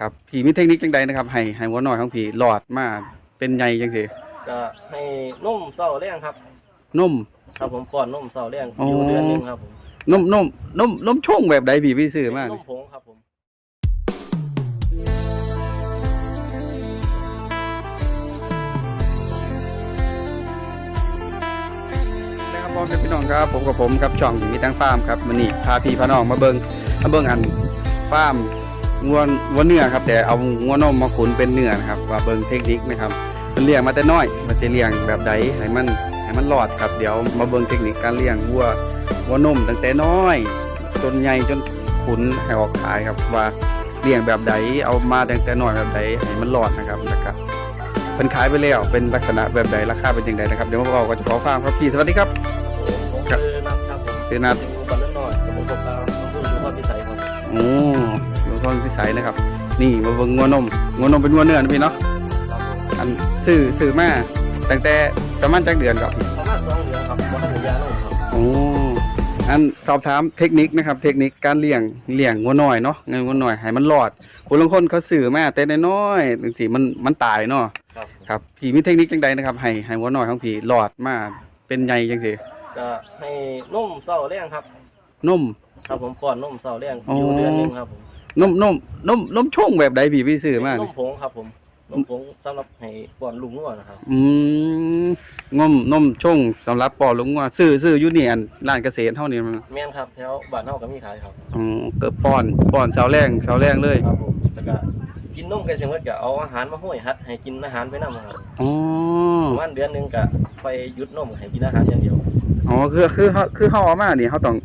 ครับพี่มีเทคนิคจังใดนะครับให้ให้หัวน้อยของพี่หลอดมาเป็นใหญ่จังซี่ก็ให้นุ่มเศร้าแรงครับ นุ่ม ครับผมก่อนนุ่มเศร้าแรงอ๋ออ อยู่เดือนหนึงครับผมนุ่มนุ่มนุ่มนุ่มช่วงแบบใดพี่พี่ซื้อมานุ่นี่มผงครับผมนะครับพ่อแม่พี่น้องครับผมกับผมกับช่องมีตั้งฟาร์มครับมื้อนี้พาพี่พาน้องมาเบิ่งมาเบิ่งอันฟาร์ม งัวงัวเนื้อครับ แต่เอางัวนมมาขุนเป็นเนื้อนะครับ ว่าเบิ่งเทคนิคนะครับเพิ่นเลี้ยงมาแต่น้อยมาสิเลี้ยงแบบใดให้มันให้มันรอดครับเดี๋ยวมาเบิ่งเทคนิคการเลี้ยงวัววัวนมตั้งแต่น้อย จนใหญ่จนขุนให้ออกขายครับว่าเลี้ยงแบบใดเอามาตั้งแต่น้อยแบบใดให้มันรอดนะครับแล้วก็เพิ่นขายไปแล้วเป็นลักษณะแบบใดราคาเป็นจังไดนะครับเดี๋ยวมาบอกกับเจ้าของฟาร์มครับพี่สวัสดีครับผมครับคือนับครับผมชื่อนัทถึงบันนิดหน่อยกับผมตกตามอำเภอสุพรรณพิสัยครับโอ้หลวง พ่อพิสัยนะครับ นี่มาเบิ่งงัวนมงัวนมเป็นงัวเนื้อนะพี่เนาะครับผมอันซื้อซื้อมาตั้งแต่ประมาณจักเดือนครับพี่ประมาณสองเดือนครับว่าหมูยานุ่มครับโอ้อันสอบถามเทคนิคนะครับ เทคนิคการเลี้ยงเลี้ยงงัวน้อยเนาะงัวน้อยให้มันรอดคนบางคนเขาซื้อมาแต่น้อยๆจังซี่มันมันตายเนาะครับครับพี่มีเทคนิคจังใดนะครับให้ให้งัวน้อยของพี่รอดมาเป็นใหญ่จังซี่ก็ให้นุ่มเศร้าแรงครับนมครับผมก่อนนุ่มเศร้าแรงอ๋อออยู่เดือนหนึงครับผม นมนมนมนมช่วงแบบใดพี่พี่ซื้อมานุ่นี่มผงครับ ผมนุ่มผงสำหรับให้ก่อนลุงนวดนะครับ อืมนมนมช่วงสำหรับปอลุงว่าซื้อซื้ออยู่นี่อันร้านเกษตรเท่านี้มันแม่นครับแถวบ้านเฮาก็มีขายครับอ๋อเกิดป้อนป้อนเสาแรงเสาแรงเลยครับผมแล้วก็กินนมกันเชิงว่าก็เอาอาหารมาห้อยฮัด ให้กินอาหารไปนำครับอ๋อประมาณเดือนหนึงก็ไปหยุดนมให้กินอาหารอย่างเดียวอ๋อคือคือเขาคือเขาเอามานี่เขาต้อง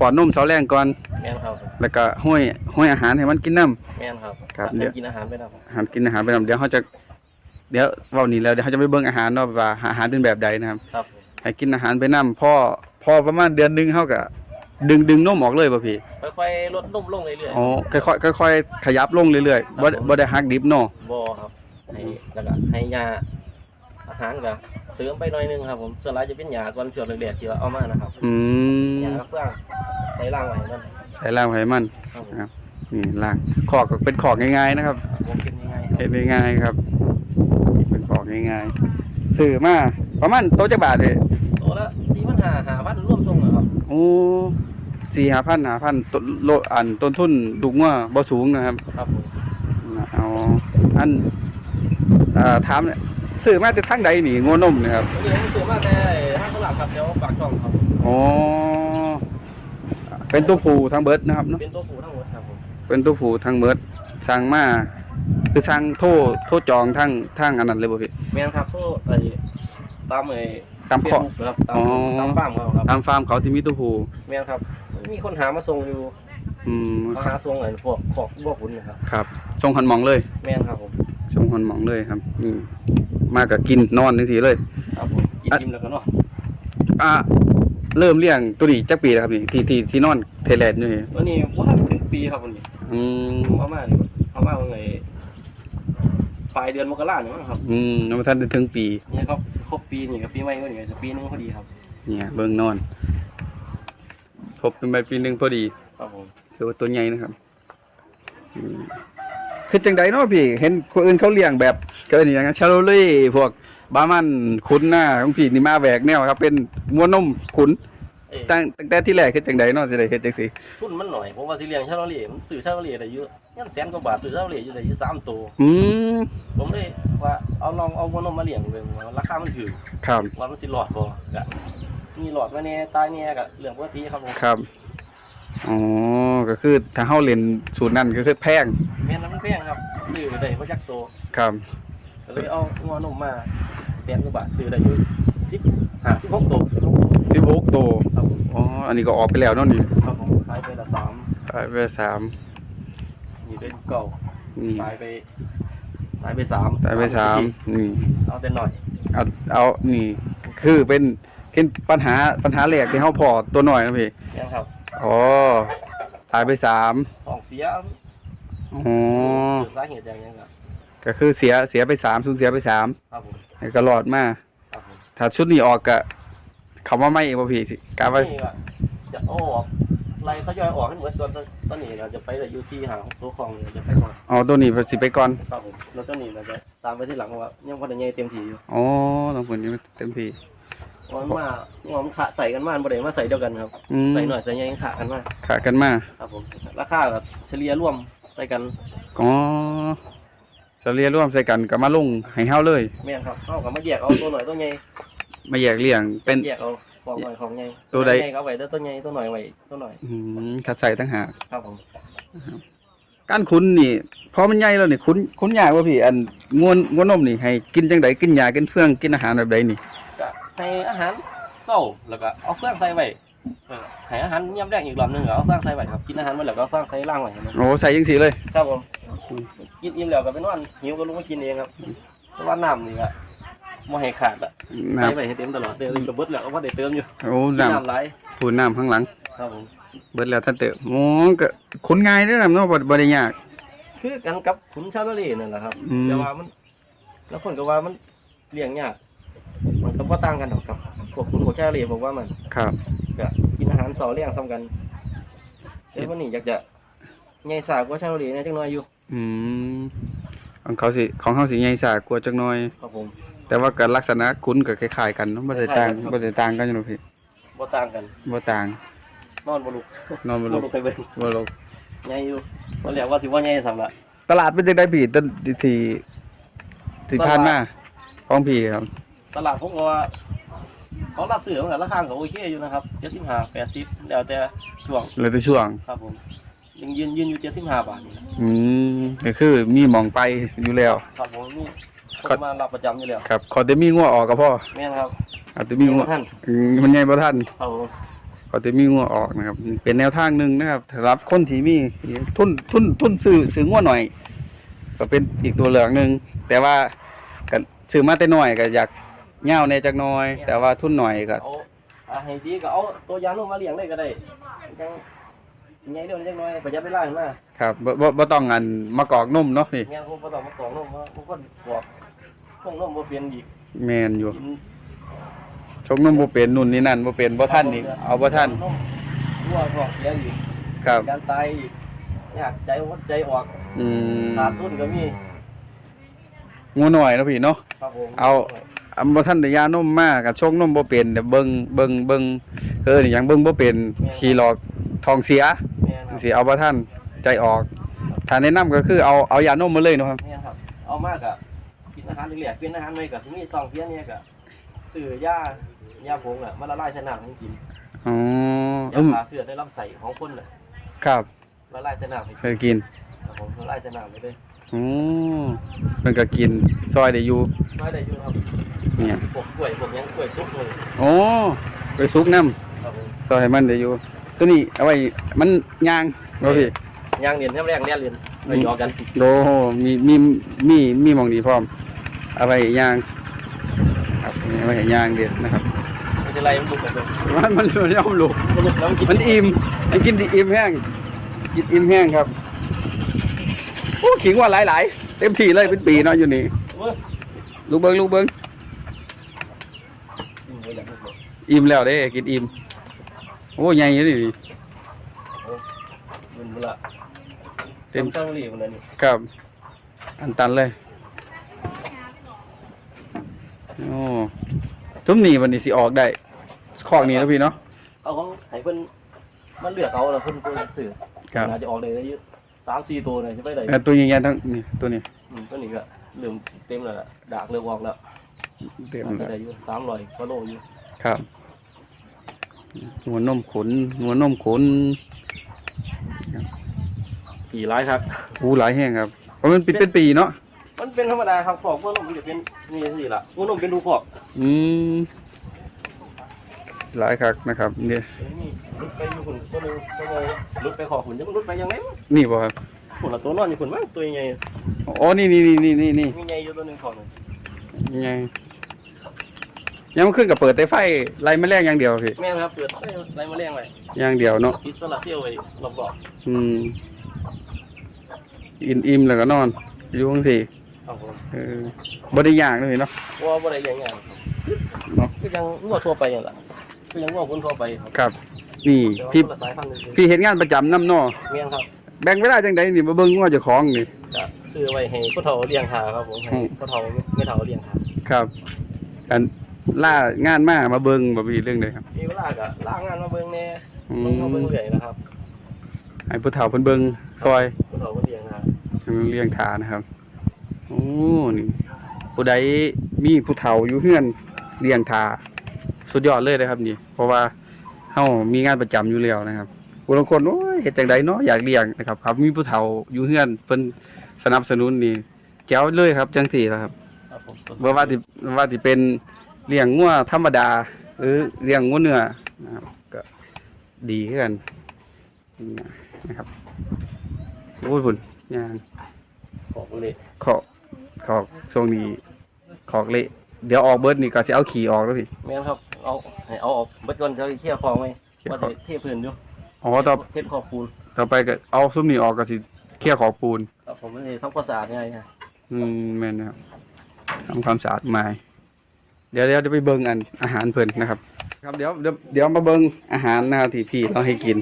ป้อนนมเสาแรงก่อน แม่นครับแล้วก็ห้อยห้อยอาหารให้มันกินน้แม่นครับครับให้เดี๋ยว กินอาหารไปนำำอาหารกินอาหารไปน้ำเดี๋ยวเขาจะเดี๋ยวเว้านี่แล้วเดี๋ยวเขาจะไปเบิ่งอาหารเนาะว่าอาหารเป็นแบบใดนะครับ ครับผมให้กินอาหารไปน้ำพ่อพอประมาณเดือนหนึงเขาก็ดึงดึงนมออกเลยป่ะพี่ค่อยๆลดนมลงเรื่อยอ๋อค่อยๆค่อยๆขยับลงเรื่อยๆบ่ได้บ่ได้หักดิบเนาะๆบ่ครับให้แล้วก็ให้ยาอาหารก็เสริมไปหน่อยหนึงครับผมส่วนหลายจะเป็นยาก่อนช่วงแรกๆที่ว่าเอามานะครับอืมยากระเฟืองใส่ล่างไว้นั่น ใส่ล่างไขมันครับผมครับนี่ล่างขอกก็เป็นขอกง่ายๆนะครับผมกินยังไงคเห็รับนง่ายๆครับนี่เป็นขอกง่ายๆซื้อมาประมาณโต๊ะจักบาทเลยตัวละ4,500 5,000รวมส่งเหรอครับโอ้สี่ห้าพันห้าพันต้นโลอันต้นทุนดุกว่าบ่สูงนะครับครับผมเอาอันเอ่อถามเนี่ยซื้อมาแต่ทางใดนี่งัวนมนะครับวันนี้ผมซื้อมาแต่ห้างตลาดครับแถวปากช่องครับอ๋อ เป็นตัวผู้ทางเบิดนะครับเนาะเป็นตัวผู้ทั้งหมดครับผมเป็นตัวผู้ทางเบิดสั่งมาคือสั่งโทรโทรจองทางทางอันนั้นเลยบ่พี่แม่นครับโซ่ไอ้ตามไอ้ตามเฟข้อซบุ๊กครับตามอ๋อ ตามฟาร์มเขาครับตามฟาร์มเขาที่มีตัวผู้แม่นครับ มีคนหามาส่งอยู่อืมเขาหาส่งไอ้พวกขอกบ่ขุนนะครับครับส่งหันหมองเลยแม่นครับผมส่งหันหมองเลยครับอืมมากับกินนอนจังซี่เลย ครับผมกินอิ่มแล้วก็เนาะอะ เริ่มเลี้ยงตัวนี้จักปีแล้วครับนี่ที่ที่ที่นอนเทเลนอยู่นี่วันนี้บ่ทันถึงปีครับวันนี้อืมผมเอามานี่เอามาวันไหนปลายเดือนมกราเนี่ยมั้งครับอืมยังบ่ทันได้ถึงปีนี่ครับครบปีนี่กับปีใหม่ก็นี่จะปีหนึงพอดีครับ เนี่ยเบิ่งนอนทบเป็นไปปีหนึงพอดีครับผมคือว่าตัวใหญ่นะครับอืมคือจังใดเนาะพี่ เห็นคนอื่นเขาเลี้ยงแบบเกิดอย่างนั้นชาโลลี่พวก บามันขุนหน้าของพี่นี่มาแหวกแนวครับ เป็นมัวนมขุนเอ้ยตั้งตั้งแต่ที่แรกคือจังใดเนาะสิได้เฮ็ดจังซี่ทุนมันหน่อยผมว่าสิเลี้ยงชาโลเล่มันซื้อชาโลเล่ได้เยอะยันแสนกว่าบาทซื้อชาโลเล่อยู่ได้อยู่สามตัวอืมผมเลยว่าเอาลองเอาวัวนมมาเลี้ยงเบิ่งว่าราคามันถือครับว่ามันสิหลอดบ่ก็มีหลอดมาแน่ตายแน่ก็เรื่องปกติครับผมครับอ๋อก็คือถ้าเฮาเล่นสูตรนั้นก็คือแพงแม่นแล้วมันแพงครับซื้อได้บ่จักโตครับก็เลยเอางัวนมมา แสนกว่าบาทซื้อได้อยู่10 5 16ตัว16ตัว16โตวครับผมอ๋ออันนี้ก็ออกไปแล้วเนาะนี่ครับผมขายไปละ3ขายไปสามนี่เป็นเก่านี่ตายไปตายไปสามตายไปสามนี่เอาแต่หน่อยเอาเอานี่ คือเป็นเป็นปัญหาปัญหาแรกที่เฮาพอตัวหน่อยนะพี่เนี่ยครับอ๋อตายไปสามของเสียอ๋อคือสาเหตุอย่างนี้ครับก็คือเสียเสียไปสามสูญเสียไปสามครับผม แล้วก็รอดมาครับผมถ้าชุดนี้ออกก็คำว่าไม่เองบ่พี่สิกาว่านี่ก็จะเอาออกไล่เขาย่อยออกให้เหมือนตอนตอนนี้เราจะไปแต่ยูซีหาตัวของเนี่ยจะไปก่อนอ๋อตัวนี้สิไปก่อนครับผมแล้วตอนนี้เราจะตามไปที่หลังว่ายังพอได้ใหญ่เต็มที่อยู่อ๋อน้องฝนยังเต็มที่เพราะมันมาว่ามันขะใส่กันมาบ่ได้มาใส่เดียวกันครับ อืมใส่หน่อยใส่ใหญ่ยังขะกันมาขากันมาครับผมราคาแบบเฉลี่ยร่วมใส่กันอ๋อ เฉลี่ยร่วมใส่กันก็มาลงให้เฮาเลย แม่นครับเข้ากับมาแยกเอาตัวหน่อยตัวใหญ่มาแยกเลี้ยงเป็น แยกเอาของหน่อยของใหญ่ตัวใดใหญ่ก็เอาไว้แล้วตัวใหญ่ตัวหน่อยไว้ตัวหน่อยอืมคัดใส่ตั้งหากครับผมการคุ้นนี่พอมันใหญ่แล้วนี่คุ้นคุ้นยากว่าพี่อันงวนงวนนมนี่ให้กินจังไดกินยากินเฟืองกินอาหารแบบใดนี่ ก็ให้อาหารเศร้าแล้วก็เอาเครื่องใส่ไว้เออ ให้อาหารยำแรกอีกรอบหนึงก็เอาเครื่องใส่ไว้ครับ กินอาหารมาแล้วก็เอาเครื่องใส่ล่างไว้ให้มันโอ้ใส่จังสีเลย ครับผมกินอิ่มแล้วก็ไปนอนหิวก็ลุกมากินเองครับเพราะว่าน้ำนี่ก็บ่ให้ขาดอะน้ใส่ไว้ให้เต็มตลอดเดี๋ยวกระเบิดแล้วก็บ่ได้เติมอยู่ำโอ้กินน้น้ำไหลายำพูนน้ำข้างหลัง ครับผมเบิดแล้วท่านเตอะโอ้ก็คุ้นง่ายเด้อนะเนาะบ่บ่ได้ยาก คือกันกับขุนชาวนาลีนั่นแหละครับอืม แต่ว่ามันแล้วคนก็ว่ามันเลี้ยงยากมันก็บ่ต่างกันดอกครับพวกขุนหัวชาวนาลีบอกว่ามัน ครับ ก็กินอาหารเสาเลี้ยงซ้ำกันแต่วันนี้อยากจะใหญ่สากว่าชาวนาลีเนี่ยจังน้อยอยู่อืมของเขาสิของเขาสิใหญ่สากว่าจักหน่อย ครับผม แต่ว่าก็ลักษณะคุ้นก็คล้ายๆกันเนาะบ่ได้ต่างคล้ายๆกันครับ บ่ได้ต่างกันอยู่เนาะพี่บ่ต่างกัน บ่ต่างนอนบ่ลุกนอนบ่บ่ลลุงกไปเบิ่งบ่ลงใหญ่อยู่บ่เรียกว่าสิว่าใหญ่สำละ ตลาดเป็นจังไดพี่ต้นที่ที่ผ่านมาของพี่ครับ ตลาดผมก็ว่า เขารับซื้อมาราคาก็โอเคอยู่นะครับ75 80แล้วแต่ช่วงเลยแต่ช่วง ครับผมยังยืนยืนอยู่75บาทนี่นะอืมก็คือมีหมองไปอยู่แล้ว ครับผมนี่คครับนมารับประจำอยู่แล้วครับขอแต่มีงัวออกก็พอแม่นครับอาจจะมีงัวท่านอืมมันใหญ่บ่ทัน ครับผมขอแต่มีงัวออกนะครับ เป็นแนวทางหนึงนะครับสำหรับคนที่มีทุนทุนทุนซื้อซื้องัวหน่อย ก็เป็นอีกตัวเลือกหนึงแต่ว่าก็ซื้อมาแต่น้อยก็อยาก เหย้าแหน่จักหน่อย แต่ว่าทุนหน่อยก็เอาอ่าให้ดีก็เอาตัวยานุ่มมาเลี้ยงได้ก็ได้จังใหญ่เดี๋ยวนี้จังน้อยประหยัดเวลาขึ้นมาครับบ่บ่บ่ต้องอันมากอกนมเนาะนี่แม่นผมบ่ต้องมากรองนมเพราะบางคนบอกเครื่องนมบ่เปลี่ยนอีกแม่นอยู่กินชกนมบ่เป็นนู่นนี่นั่นบ่เป็นบ่ทันอีกเอาบ่ทันนมรั่วท้องเสียอีกครับ การตายอีกอยากใจหัวใจออกอืมขาดทุนก็มีงูหน่อยเนาะพี่เนาะ ครับผมเอา อำบ่ทันได้ยานมมาก็ชกนมบ่เป็นเดี๋ยวเบิ่งเบิ่งเบิ่งเออนี่หยังเบิ่งบ่เป็นขี่หลอกท้องเสียแม่นครับสิเอาบ่ทันใจออกถ้าแนะนำก็คือเอาเอายานมมาเลยเนาะครับ แม่นครับเอามากอะกินอาหารเหลือๆเป็นอาหารใหม่ก็สิมีท้องเสียเนี่ยก็ซื้อยายาผงอะมาละลายใส่น้ำให้กินอ๋อยาอืมขาเสือได้ลำไส้ของคนน่ะครับละลายใส่น้ำให้เคยกินครับผมละลายใส่น้ำไปเลยอ๋อมันก็กินซอยได้อยู่น้อยได้อยู่ครับ เนี่ยพวกกล้วยพวกหยังกล้วยซุปเลยโอ้ไปซุกน้ำครับผมซอยให้มันได้อยู่ ตัวนี้เอาไว้มันยางบ่พี่ย่างเรียนแรกๆเรียนเรียนไปหยอกกันโดมีมีมีมีหมองดีพร้อมเอาไว้ยางครับนี่เอาไว้ให้ยางเด็ดนะครับ ไม่ใช่ไรมันบุกกันเลยมันมันมันย่อมลูก มันบุกแล้วมันกินมันอิ่มมันกินดีอิ่มแห้ง กินอิ่มแห้งครับ โอ้ขิงว่าหลายๆ เต็มที่เลยเป็นปีเนาะอยู่นี่ เว้ยลูกเบิ้งลูกเบิ้ง กินเลยแหละพวกเรา อิ่มแล้วเด้กินอิ่มโอ้ใหญ่อยู่นี่มันบุละเต็มตั้งรีมันเลยนี่ครับอันตันเลยโอ้ทุ่มนี่วันนี้สิออกได้คอกนี้แล้วพี่เนาะเอาของให้เพิ่นมันเลือกเอาแล้วเพิ่นเพิ่นสื่อครับน่าจะออกเลยได้เยอะสามสี่ตัวเลยใช่ไหมเลยเอ่อตัวใหญ่ๆทั้งนี่ตัวนี้อืมตัวนี้ก็เริ่มเต็มแล้วล่ะดากเริ่มออกแล้วเต็มน่าจะแล้วได้อยู่สามร้อยกิโลอยู่ ครับหัวนมขนหัวนมขนกี่ร้ายครับหูหลายแห้งครับเพราะมันเป็นเป็นปีเนาะมันเป็นธรรมดาครับขอกพวกนมมันจะเป็นมีสิล่ะพวกนมเป็นดูขอกอืมหลายคักนะครับนี่เดี๋ยวนี่ลุดไปอยู่หุ่นตัวหนึงตัวเลยลุดไปขอหุ่นจะมันลุดไปยังไงวะนี่บ่ครับหุ่นละตัวนอนอยู่หุ่นมั้งตัวใหญ่อ๋อนี่นี่นี่นี่นี่นี่มีใหญ่อยู่ตัวหนึงขอหนึ่งไง ยังมันขึ้นกับเปิดแต่ไฟไล่แมลงอย่างเดียวพี่แม่นครับเปิดไฟอะไรมาเลี้ยงไว้อย่างเดียวเนาะปิดโซลาร์เซลล์ไว้รอบอืมอิ่มอิ่มแล้วก็นอนอยู่จังซี่ๆครับผมเออบ่ได้ย่างเลยเนาะว่าบ่ได้ยังไงครับเนาะก็ยังงัวทั่วไปอย่างละก็ยังงัวคนทั่วไปครับครับ นี่แต่ว่าพี่คนละสายพันธุ์เลยพี่เห็นงานประจำนำเนาะเมียนครับแบ่งเวลาจังไดนี่มาเบิ่งงัวเจ้าของนี่ จะซื้อไว้ให้ผู้เฒ่าเลี้ยงหาครับผมให้อืม ผู้เฒ่าไม่เฒ่าเลี้ยงหาครับ อัน ล่างานมามาเบิ่งบ่มีเรื่องใดครับมีเวลาก็ล้างงานมาเบิ่งแหน่อืเบิ่งมาเบิ่งมเรื่อยนะครับให้ผู้เฒ่าเพิ่นเบิ่งซอยผู้เฒ่าเพิ่นเลี้ยงหาเลี้ยงทานะครับโอ้นี่ผู้ใดมีผู้เฒ่าอยู่เฮือนเลี้ยงทาสุดยอดเลยนะครับ นี่ เพราะว่าเฮามีงานประจำอยู่แล้วนะครับผู้บางคนโอ้ยเฮ็ดจังไดเนาะอยากเลี้ยงนะครับครับมีผู้เฒ่าอยู่เฮือนเพิ่นสนับสนุนนี่แจ๋วเลยครับจังซี่นะครับ ครับผมบ่ว่าสิว่าสิเป็น เลี้ยงงัวธรรมดาหรือเลี้ยงงัวเนื้อนะครับก็ดีคือกันนี่นะครับโอ้ยพุ่นย่างของเลยขอกขอกช่วงนี้ขอกเละเดี๋ยวออกเบิดนี่ก็สิเอาขี่ออกแล้วพี่แม่นครับเอาให้เอาออกเบิดก่อนจะเคลียร์ของไว้เคลียร์ว่าของจะเทพื้นอยู่อ๋อต่อเทขอบปูนต่อไปก็เอาซุ้มนี่ออกก็สิเคลียร์ขอบปูนครับผมมันสิทำความสะอาดง่ายนะอืมแม่นนะครับทำความสะอาดไม้ เดี๋ยวเดี๋ยวจะไปเบิ่งอันอาหารเพิ่นนะครับ ครับเดี๋ยวเดี๋ยวเดี๋ยวมาเบิ่งอาหารนะครับที่พี่เราให้กิน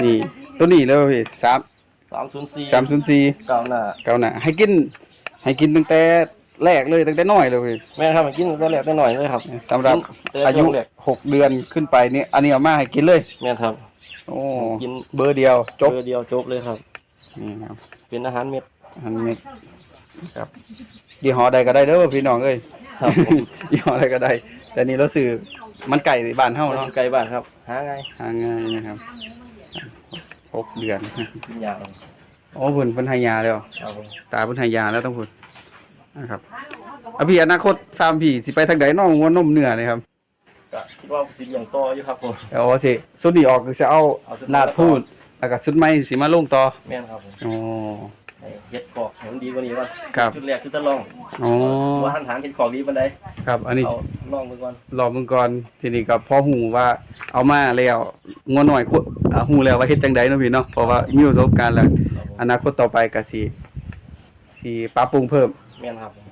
นี่ตัวนี้เลยพี่สาม304สามศูนย์สี่ก้าวหน้าเก้าหน่ะให้กิน ให้กินตั้งแต่แรกเลยตั้งแต่น้อยเลยพี่แม่นครับกินได้แรกได้หน่อยเลยครับสำหรับแต่อายุช่วงแรกหกเดือนขึ้นไปเนี่ยอันนี้เอามาให้กินเลยแม่นครับโอ้กินเบอร์เดียวจบเบอร์เดียวจบเลยครับนี่ครับเป็นอาหารเม็ดอันนี้ครับยี่ห้อใดก็ได้เด้อพี่น้องเอ้ย ครับผมยี่ห้อใดก็ได้ แต่นี่เราซื้อมันไก่บ้านเฮามันเนาะอยู่ไกลบ้านครับ หาง่ายหาง่ายนะครับหกเดือนกินยาครับโอ้เพิ่นเพิ่นให้ยาแล้วครับผมตาเพิ่นให้ยาแล้วต้องพูดนะครับเอาพี่อนาคตฟาร์มพี่สิไปทางใดน้องงัวนมเนื้อนี่ครับก็คิดว่าสิเลี้ยงต่ออยู่ครับผม เอาสิสุดนี้ออกคือจะเอาเอาสุดลาดพูดแล้วก็สุดใหม่สิมาลงต่อแม่นครับผม อ๋อ ให้เฮ็ดขอกให้มันดีกว่านี้ว่าครับจุดแรกคือตะลองอ๋อว่าหันฐานเฮ็ดขอกดีปานใดครับ อันนี้เอาลองไปก่อนรอมึงก่อนทีนี้ก็พอหูว่า เอามาแล้วงัวหน่อยควอ่าหูแล้วว่าเฮ็ดจังไดเนาะพี่เนาะเพราะว่ามีประสบการณ์แล้วครับผมอนาคตต่อไปก็สิสิปรับปรุงเพิ่มแม่นครับผม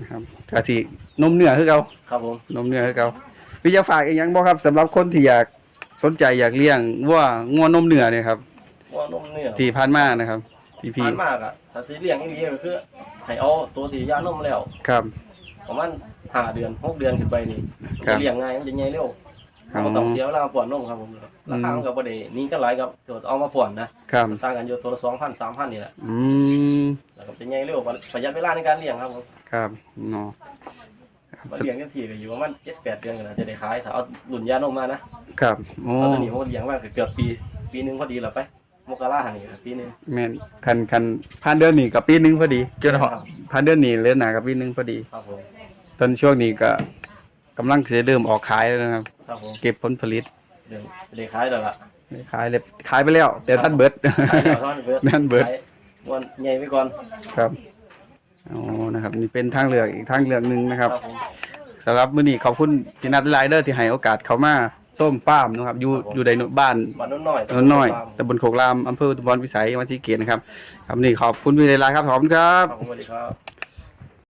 นะครับก็สินมเนื้อคือเก่าครับผมนมเนื้อคือเก่าพี่จะฝากอีกหยังบ่ครับสำหรับคนที่อยากสนใจอยากเลี้ยงวัวงัวนมเนื้อเนี่ยครับว่านมเนื้อที่ผ่านมานะครับ พี่พี่ผ่านมากอะถ้าสิเลี้ยงอีหลีก็คือให้เอาตัวที่ยานมแล้วครับ ประมาณห้าเดือนหกเดือนขึ้นไปนี่ครับจะเลี้ยงง่ายมันจะใหญ่เร็วอ๋อเราต้องเสียเวลามาป่วนนมครับผมราคามันก็บ่ได้หนี้กันหลายครับตัวเอามาป่วนนะครับ ต่างกันอยู่ตัวละ2,000 3,000นี่แหละอืม แล้วก็จะใหญ่เร็วประหยัดเวลาในการเลี้ยงครับผมครับเนาะมาเลี้ยงกันทีก็อยู่ประมาณ7-8เดือนก็น่าจะได้ขายถ้าเอารุ่นยานมมานะครับ โอ้เอาตัวนี้ผมเลี้ยงมาเกือบปี ปีหนึงพอดีแล้วไป มกราหันนี่ปีหนึง แม่นคันคันผ่านเดือนนี้กับปีหนึงพอดีจนเหาะผ่านเดือนนี้เดือนหน้ากับปีหนึงพอดี ครับผมตอนช่วงนี้ก็กำลังจะเริ่มออกขายแล้วนะครับ ครับผมเก็บผลผลิตเดี๋ยวได้ขายแล้วล่ะขายเลยขายไปแล้ว แต่ท่านเบิด ขายแล้วเท่านั้นเบิดนั่นเบิด ขายวันใหญ่ไปก่อนครับโอ้นะครับ นี่เป็นทางเลือกอีกทางเลือกหนึ่งนะครับผมสำหรับมื้อนี้ขอบคุณพี่นัทไลเดอร์ที่ให้โอกาสเขามา ส้มฟาร์มนะครับอยู่อยู่ในบ้านบ้านโน้นน้อยโนนน้อยตำบลโคกรามอำเภออุทุมพรพิสัยจังหวัดศรีเกตนะครับครับนี่ขอบคุณพี่ไลายครับขอบคุณครับ ครับผมสวัสดีครับ